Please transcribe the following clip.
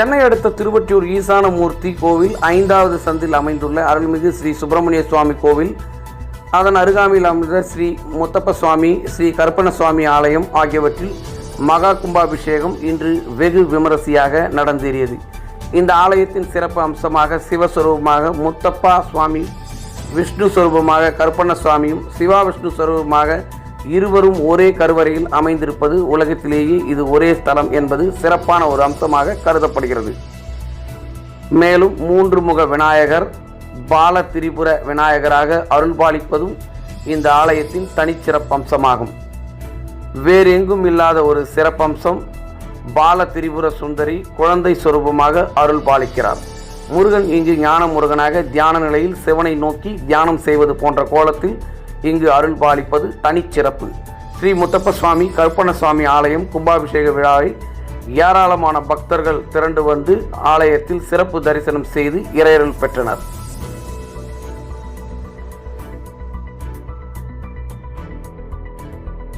சென்னை அடுத்த திருவொற்றியூர் ஈசானமூர்த்தி கோவில் ஐந்தாவது சந்தில் அமைந்துள்ள அருள்மிகு ஸ்ரீ சுப்பிரமணிய சுவாமி கோவில். அதன் அருகாமையில் அமைந்த ஸ்ரீ முத்தப்ப சுவாமி ஸ்ரீ கருப்பண சுவாமி ஆலயம் ஆகியவற்றில் மகா கும்பாபிஷேகம் இன்று வெகு விமரிசையாக நடந்தேறியது. இந்த ஆலயத்தின் சிறப்பு அம்சமாக சிவஸ்வரூபமாக முத்தப்பா சுவாமி விஷ்ணு ஸ்வரூபமாக கருப்பண்ண சுவாமியும் சிவா விஷ்ணு ஸ்வரூபமாக இருவரும் ஒரே கருவறையில் அமைந்திருப்பது உலகத்திலேயே இது ஒரே ஸ்தலம் என்பது சிறப்பான ஒரு அம்சமாக கருதப்படுகிறது. மேலும் மூன்று முக விநாயகர் பால திரிபுர விநாயகராக அருள்பாலிப்பதும் இந்த ஆலயத்தின் தனிச்சிறப்பம்சமாகும் வேறு எங்கும் இல்லாத ஒரு சிறப்பம்சம் பால திரிபுர சுந்தரி குழந்தை சொரூபமாக அருள் பாலிக்கிறார் முருகன் இங்கு ஞான முருகனாக தியான நிலையில் சிவனை நோக்கி தியானம் செய்வது போன்ற கோலத்தில் இங்கு அருள் பாலிப்பது தனிச்சிறப்பு. ஸ்ரீ முத்தப்ப சுவாமி கருப்பண்ண சுவாமி ஆலயம் கும்பாபிஷேக விழாவை ஏராளமான பக்தர்கள் திரண்டு வந்து ஆலயத்தில் சிறப்பு தரிசனம் செய்து இறையருள் பெற்றனர்.